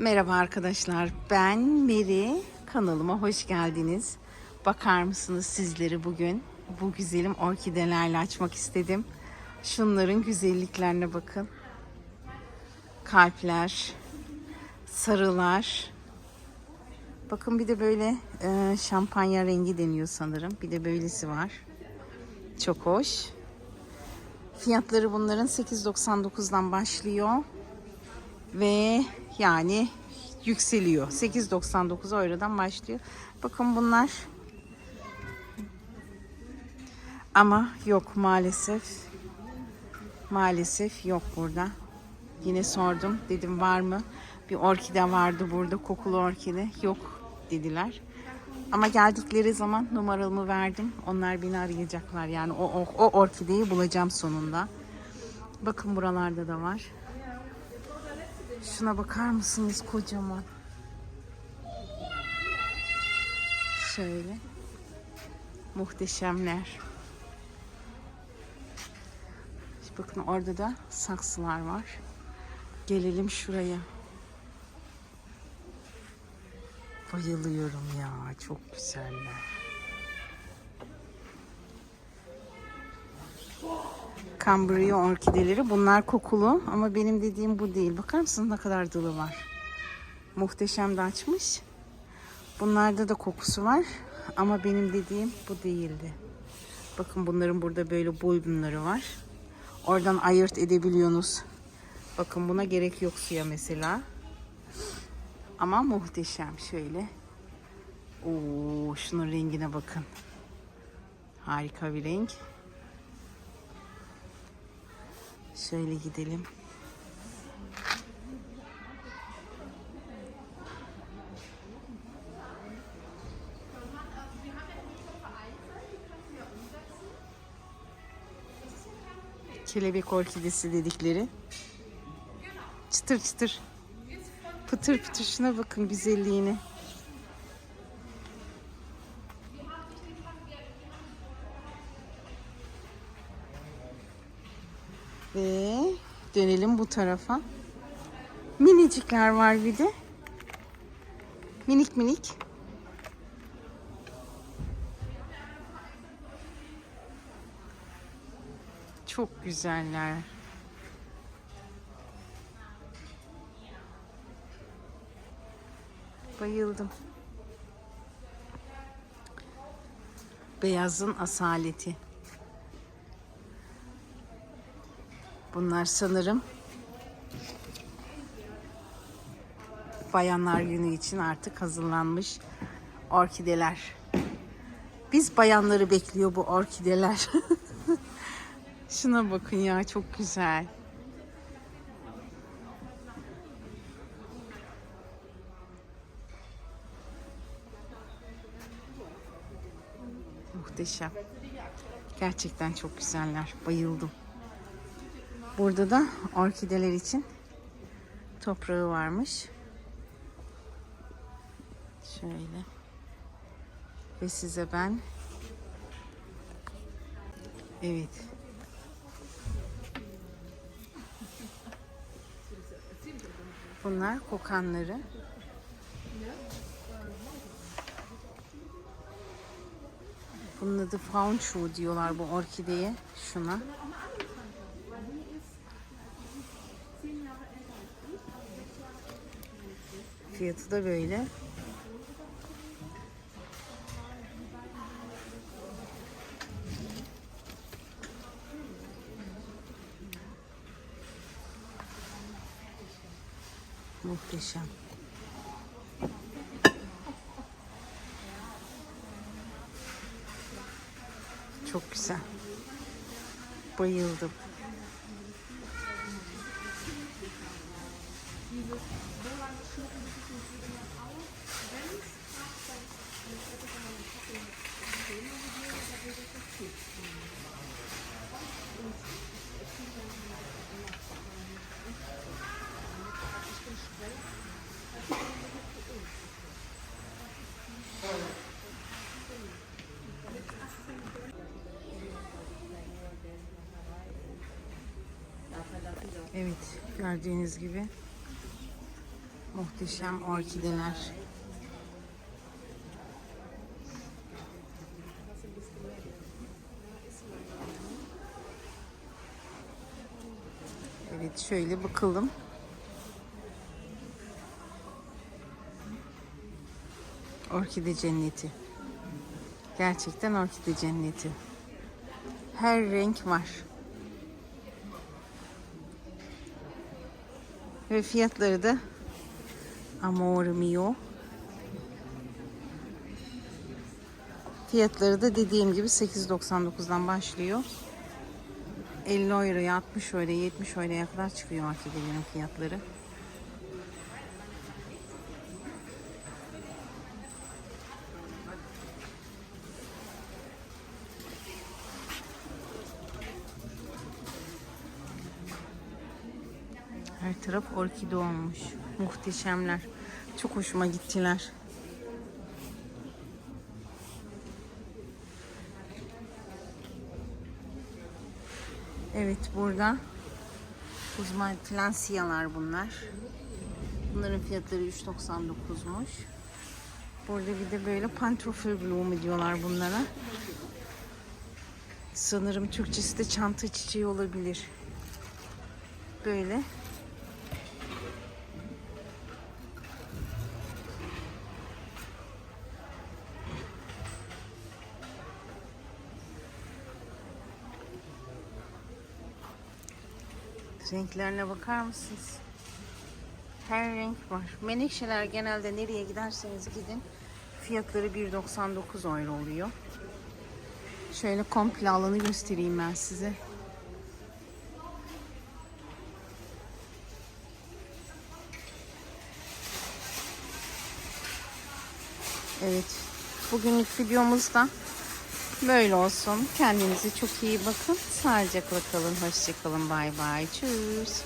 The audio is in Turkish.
Merhaba arkadaşlar. Ben Meri. Kanalıma hoş geldiniz. Bakar mısınız sizleri bugün bu güzelim orkidelerle açmak istedim. Şunların güzelliklerine bakın. Kalpler, sarılar. Bakın bir de böyle e, şampanya rengi deniyor sanırım. Bir de böylesi var. Çok hoş. Fiyatları bunların 8.99'dan başlıyor ve yani yükseliyor. 8.99 eurodan başlıyor. Bakın bunlar ama yok maalesef. Maalesef yok burada. Yine sordum. Dedim var mı? Bir orkide vardı burada. Kokulu orkide. Yok dediler. Ama geldikleri zaman numaramı verdim. Onlar beni arayacaklar. Yani o, o, o orkideyi bulacağım sonunda. Bakın buralarda da var. Şuna bakar mısınız kocaman? Şöyle. Muhteşemler. Bakın orada da saksılar var. Gelelim şuraya. Bayılıyorum ya. Çok güzeller. Cambria orkideleri. Bunlar kokulu ama benim dediğim bu değil. Bakar mısınız ne kadar dalı var. Muhteşem de açmış. Bunlarda da kokusu var ama benim dediğim bu değildi. Bakın bunların burada böyle boyunları var. Oradan ayırt edebiliyorsunuz. Bakın buna gerek yok suya mesela. Ama muhteşem şöyle. Oo, şunun rengine bakın. Harika bir renk. Şöyle gidelim. Kelebek orkidesi dedikleri. Çıtır çıtır. Pıtır pıtır şuna bakın güzelliğine. Ve dönelim bu tarafa. Minicikler var bir de. Minik minik. Çok güzeller. Bayıldım. Beyazın asaleti. Bunlar sanırım Bayanlar Günü için artık hazırlanmış orkideler. Biz bayanları bekliyor bu orkideler. Şuna bakın ya çok güzel. Muhteşem. Gerçekten çok güzeller. Bayıldım. Burada da orkideler için toprağı varmış. Şöyle. Ve size ben Evet. Bunlar kokanları. Bunun adı Faunchu diyorlar bu orkideye. Şuna. Fiyatı da böyle. Muhteşem. Çok güzel. Bayıldım. Evet gördüğünüz gibi Muhteşem orkideler. Evet şöyle bakalım. Orkide cenneti. Gerçekten orkide cenneti. Her renk var. Ve fiyatları da Amor mio. Fiyatları da dediğim gibi 8.99'dan başlıyor. 50 euroya, 60 euroya, 70 euroya kadar çıkıyor orkidelerin fiyatları. Her taraf orkide olmuş. Muhteşemler. Çok hoşuma gittiler. Evet burada uzman plansiyalar bunlar. Bunların fiyatları 3.99'muş. Burada bir de böyle pantofel bloom diyorlar bunlara. Sanırım Türkçesi de çanta çiçeği olabilir. Böyle Renklerine bakar mısınız? Her renk var. Menekşeler genelde nereye giderseniz gidin fiyatları 1.99 euro oluyor. Şöyle komple alanı göstereyim ben size. Evet. Bugünlük videomuz da böyle olsun. Kendinize çok iyi bakın. Sağlıcakla kalın. Hoşçakalın. Bay bay. Tschüss.